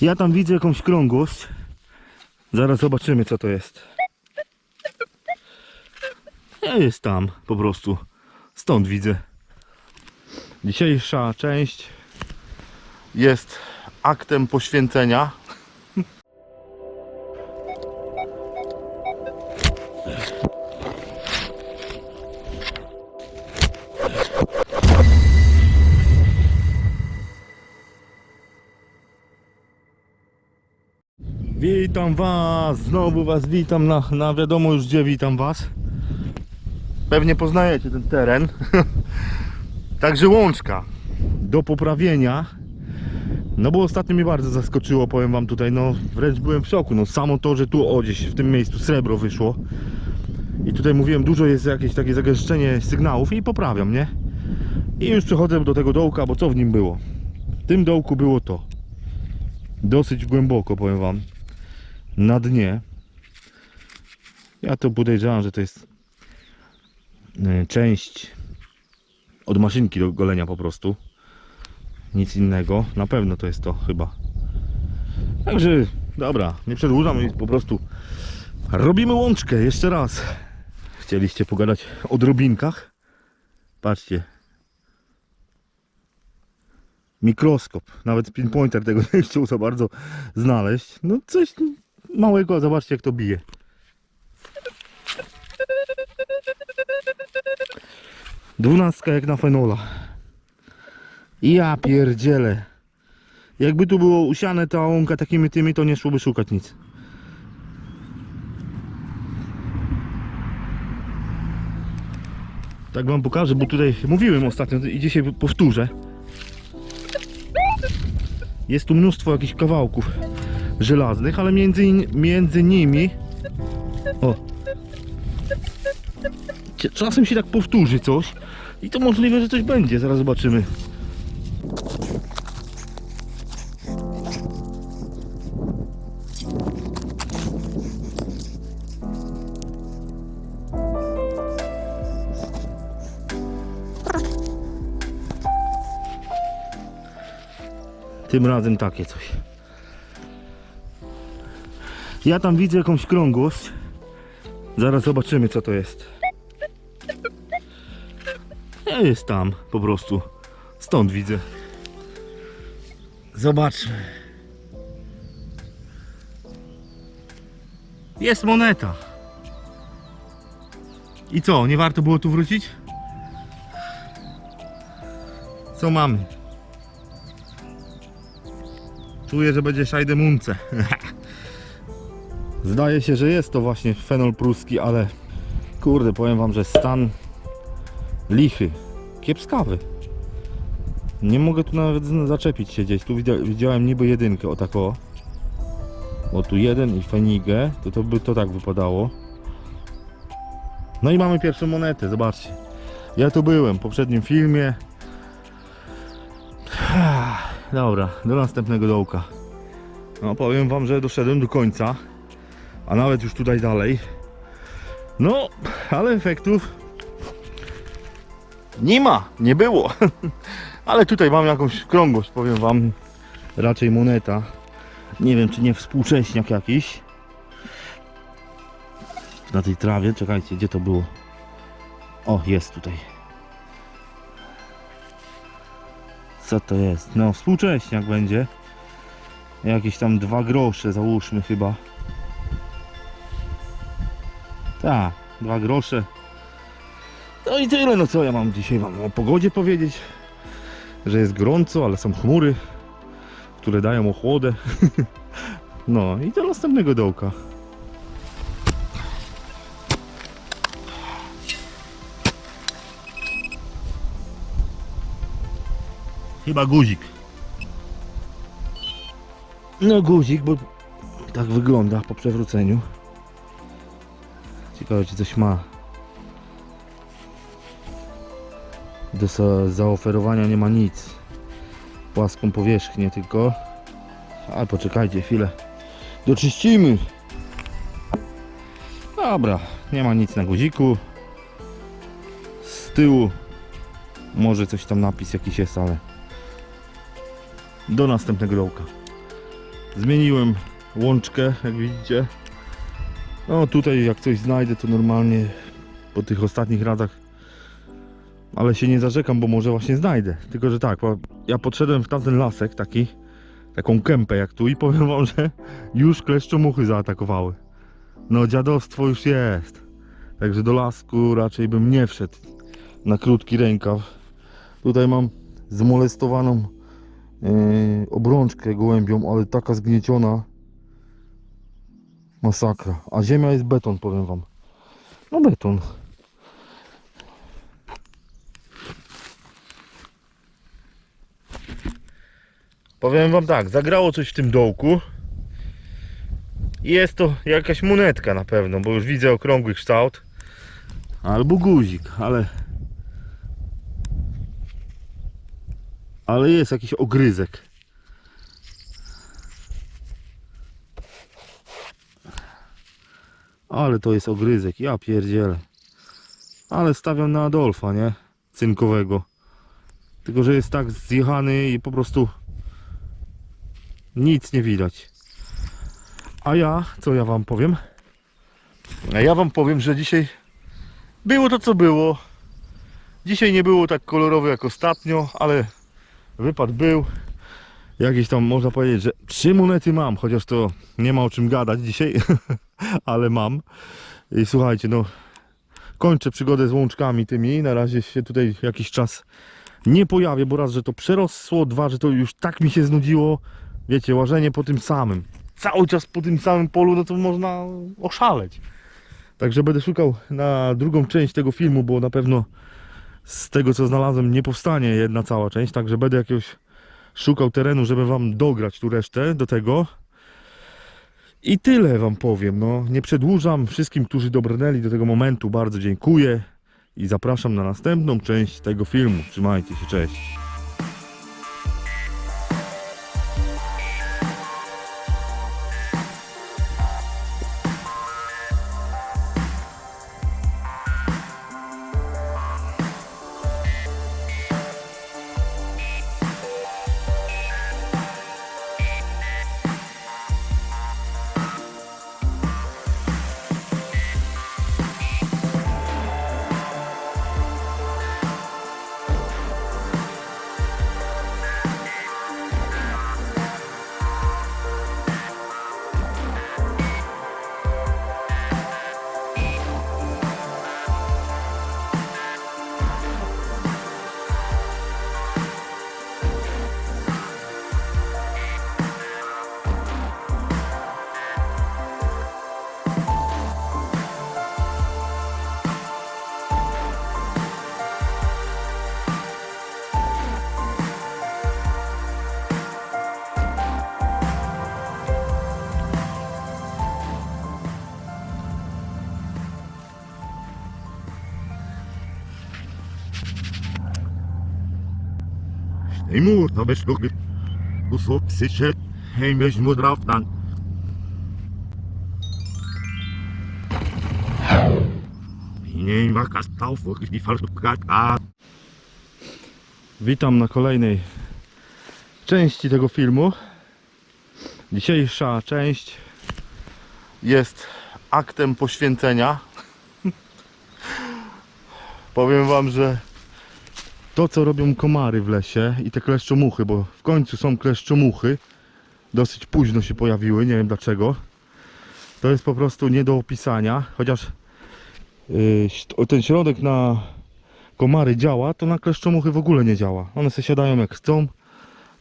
Ja tam widzę jakąś krągłość. Zaraz zobaczymy co to jest. Ja jest tam po prostu. Stąd widzę. Dzisiejsza część jest aktem poświęcenia. Witam Was, znowu Was witam na, na wiadomo już gdzie witam Was. Pewnie poznajecie ten teren. Także łączka do poprawienia. No bo ostatnio mnie bardzo zaskoczyło, powiem Wam tutaj, no wręcz byłem w szoku. No samo to, że tu o gdzieś w tym miejscu srebro wyszło. I tutaj mówiłem, dużo jest jakieś takie zagęszczenie sygnałów i poprawiam, nie? I już przechodzę do tego dołka, bo co w nim było? W tym dołku było to. Dosyć głęboko, powiem Wam na dnie. Ja to podejrzewam, że to jest e, część od maszynki do golenia po prostu. Nic innego. Na pewno to jest to chyba. Także dobra, nie przedłużam i po prostu robimy łączkę jeszcze raz. Chcieliście pogadać o drobinkach? Patrzcie. Mikroskop. Nawet pinpointer tego nie chciał za bardzo znaleźć. No coś małego, zobaczcie jak to bije. Dwunastka jak na fenola. Ja pierdzielę. Jakby tu było usiane ta łąka takimi tymi, to nie szłoby szukać nic. Tak wam pokażę, bo tutaj mówiłem ostatnio i dzisiaj powtórzę. Jest tu mnóstwo jakichś kawałków żelaznych, ale między, in- między nimi o czasem się tak powtórzy coś i to możliwe, że coś będzie, zaraz zobaczymy. Tym razem takie coś. Ja tam widzę jakąś krągłość. Zaraz zobaczymy co to jest. Jest tam po prostu. Stąd widzę. Zobaczmy. Jest moneta. I co, nie warto było tu wrócić? Co mamy? Czuję, że będzie szajdemunce. Zdaje się, że jest to właśnie fenol pruski, ale kurde, powiem wam, że stan lichy, kiepskawy. Nie mogę tu nawet zaczepić się gdzieś. Tu widzia- widziałem niby jedynkę, o tak o. O tu jeden i fenigę, to, to by to tak wypadało. No i mamy pierwszą monetę, zobaczcie. Ja tu byłem w poprzednim filmie. Dobra, do następnego dołka. No powiem wam, że doszedłem do końca. A nawet już tutaj dalej. No, ale efektów nie ma, nie było. ale tutaj mam jakąś krągłość, powiem wam. Raczej moneta. Nie wiem, czy nie współcześniak jakiś. Na tej trawie, czekajcie, gdzie to było? O, jest tutaj. Co to jest? No, współcześniak będzie. Jakieś tam dwa grosze, załóżmy chyba. Tak, dwa grosze. No i tyle, no co ja mam dzisiaj wam o pogodzie powiedzieć. Że jest gorąco, ale są chmury, które dają ochłodę. No i do następnego dołka. Chyba guzik. No guzik, bo tak wygląda po przewróceniu. Ciekawe czy coś ma. Do za- zaoferowania nie ma nic. Płaską powierzchnię tylko. Ale poczekajcie chwilę. Doczyścimy. Dobra, nie ma nic na guziku. Z tyłu może coś tam napis jakiś jest, ale do następnego dołka. Zmieniłem łączkę, jak widzicie. No tutaj jak coś znajdę to normalnie po tych ostatnich radach ale się nie zarzekam, bo może właśnie znajdę. Tylko, że tak, ja podszedłem w tamten lasek taki, taką kępę jak tu i powiem wam, że już kleszczomuchy zaatakowały. No dziadostwo już jest. Także do lasku raczej bym nie wszedł na krótki rękaw. Tutaj mam zmolestowaną yy, obrączkę gołębią, ale taka zgnieciona. Masakra. A ziemia jest beton, powiem wam. No beton. Powiem wam tak, zagrało coś w tym dołku. Jest to jakaś monetka na pewno, bo już widzę okrągły kształt. Albo guzik, ale... Ale jest jakiś ogryzek. Ale to jest ogryzek, ja pierdzielę. Ale stawiam na Adolfa, nie? Cynkowego. Tylko, że jest tak zjechany i po prostu nic nie widać. A ja, co ja wam powiem? A ja wam powiem, że dzisiaj było to co było. Dzisiaj nie było tak kolorowo jak ostatnio, ale wypad był. Jakieś tam można powiedzieć, że trzy monety mam, chociaż to nie ma o czym gadać dzisiaj, ale mam. I słuchajcie, no kończę przygodę z łączkami tymi. Na razie się tutaj jakiś czas nie pojawię, bo raz, że to przerosło, dwa, że to już tak mi się znudziło. Wiecie, łażenie po tym samym. Cały czas po tym samym polu, no to można oszaleć. Także będę szukał na drugą część tego filmu, bo na pewno z tego co znalazłem nie powstanie jedna cała część, także będę jakiegoś szukał terenu, żeby wam dograć tu resztę do tego. I tyle wam powiem, no nie przedłużam. Wszystkim, którzy dobrnęli do tego momentu bardzo dziękuję i zapraszam na następną część tego filmu. Trzymajcie się, cześć. Timur, da bist du ge- Du so sicher, hey, mich nur drauf dann. Nie ma kastał, wirklich die falsche a Witam na kolejnej części tego filmu. Dzisiejsza część jest aktem poświęcenia. Powiem wam, że to co robią komary w lesie i te kleszczomuchy, bo w końcu są kleszczomuchy, dosyć późno się pojawiły, nie wiem dlaczego. To jest po prostu nie do opisania, chociaż yy, ten środek na komary działa, to na kleszczomuchy w ogóle nie działa. One se siadają jak chcą,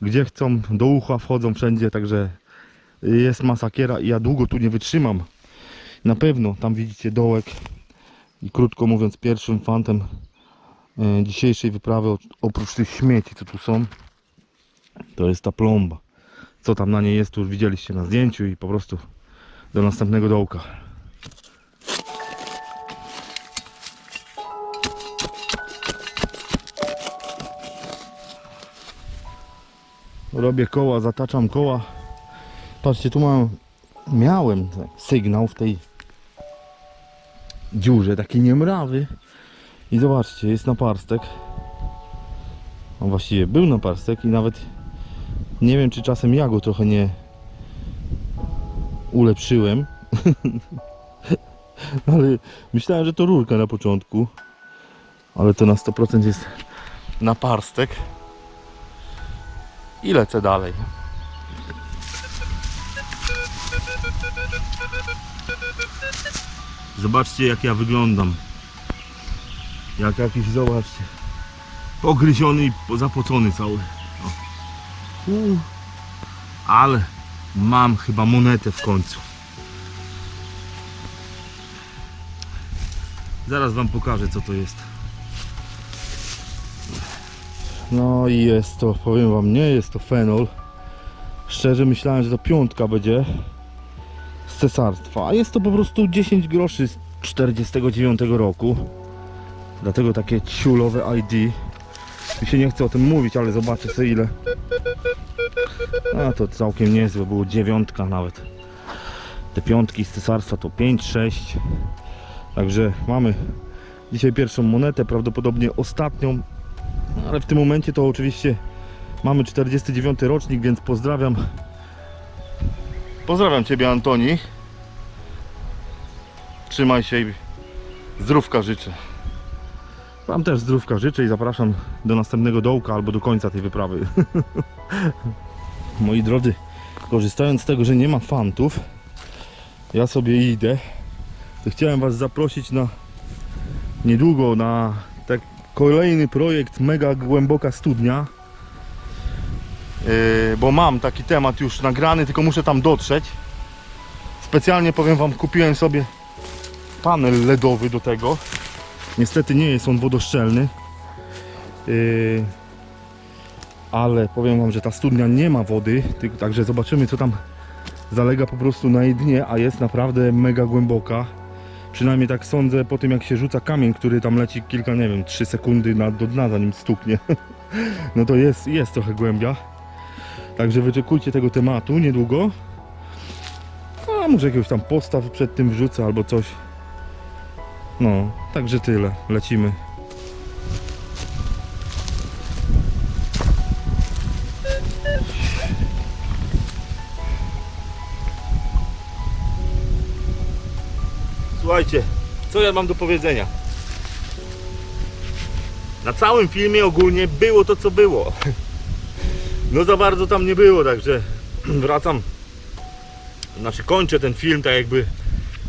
gdzie chcą, do ucha wchodzą wszędzie, także jest masakiera i ja długo tu nie wytrzymam. Na pewno tam widzicie dołek i krótko mówiąc pierwszym fantem dzisiejszej wyprawy oprócz tych śmieci co tu są to jest ta plomba. Co tam na niej jest to już widzieliście na zdjęciu i po prostu do następnego dołka. robię koła, zataczam koła. Patrzcie, tu mam, miałem sygnał w tej dziurze, taki niemrawy. I zobaczcie, jest naparstek. A właściwie był naparstek i nawet nie wiem, czy czasem ja go trochę nie, ulepszyłem. ale myślałem, że to rurka na początku. Ale to na 100% jest naparstek. I lecę dalej. Zobaczcie jak ja wyglądam. Jak jakiś, zobaczcie. Pogryziony i po- zapocony cały. O. U. Ale mam chyba monetę w końcu. Zaraz wam pokażę co to jest. No i jest to, powiem wam, nie jest to fenol. Szczerze myślałem, że to piątka będzie z cesarstwa, a jest to po prostu 10 groszy z 49 roku. Dlatego takie ciulowe ID. Mi się nie chce o tym mówić, ale zobaczę sobie ile. A to całkiem niezłe, było dziewiątka nawet. Te piątki z cesarstwa to 5, 6. Także mamy dzisiaj pierwszą monetę, prawdopodobnie ostatnią. No, Ale w tym momencie to oczywiście mamy 49 rocznik, więc pozdrawiam. Pozdrawiam Ciebie Antoni. Trzymaj się i zdrówka życzę. Wam też zdrówka życzę i zapraszam do następnego dołka albo do końca tej wyprawy. Moi drodzy, korzystając z tego, że nie ma fantów, ja sobie idę. To chciałem Was zaprosić na niedługo na tak kolejny projekt Mega Głęboka Studnia. Yy, bo mam taki temat już nagrany, tylko muszę tam dotrzeć. Specjalnie powiem Wam, kupiłem sobie panel LEDowy do tego. Niestety nie jest on wodoszczelny. Yy, ale powiem Wam, że ta studnia nie ma wody, także zobaczymy co tam zalega po prostu na jej dnie, a jest naprawdę mega głęboka. Przynajmniej tak sądzę po tym jak się rzuca kamień, który tam leci kilka, nie wiem, 3 sekundy na, do dna zanim stuknie. no to jest, jest trochę głębia. Także wyczekujcie tego tematu niedługo. A może jakiegoś tam postaw przed tym wrzucę albo coś. No, także tyle. Lecimy. Słuchajcie, co ja mam do powiedzenia? Na całym filmie ogólnie było to, co było. No za bardzo tam nie było, także wracam. Znaczy kończę ten film tak jakby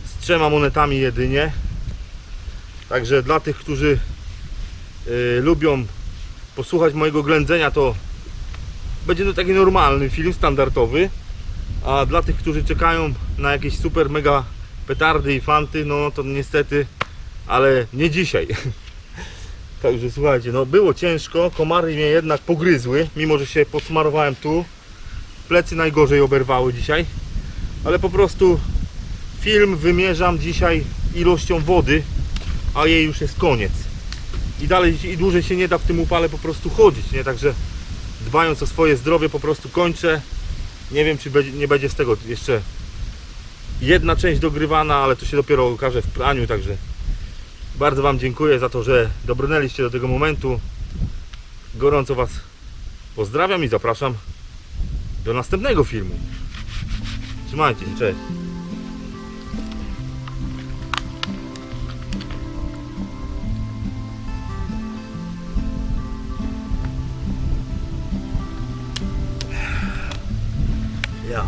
z trzema monetami jedynie. Także dla tych, którzy y, lubią posłuchać mojego ględzenia, to będzie to taki normalny film, standardowy. A dla tych, którzy czekają na jakieś super mega petardy i fanty, no to niestety, ale nie dzisiaj. Także słuchajcie, no było ciężko, komary mnie jednak pogryzły, mimo że się podsmarowałem tu. Plecy najgorzej oberwały dzisiaj, ale po prostu film wymierzam dzisiaj ilością wody, a jej już jest koniec. I dalej i dłużej się nie da w tym upale po prostu chodzić, nie? Także dbając o swoje zdrowie po prostu kończę. Nie wiem czy nie będzie z tego jeszcze jedna część dogrywana, ale to się dopiero okaże w praniu, także bardzo Wam dziękuję za to, że dobrnęliście do tego momentu. Gorąco Was pozdrawiam i zapraszam do następnego filmu. Trzymajcie się, cześć. Ja.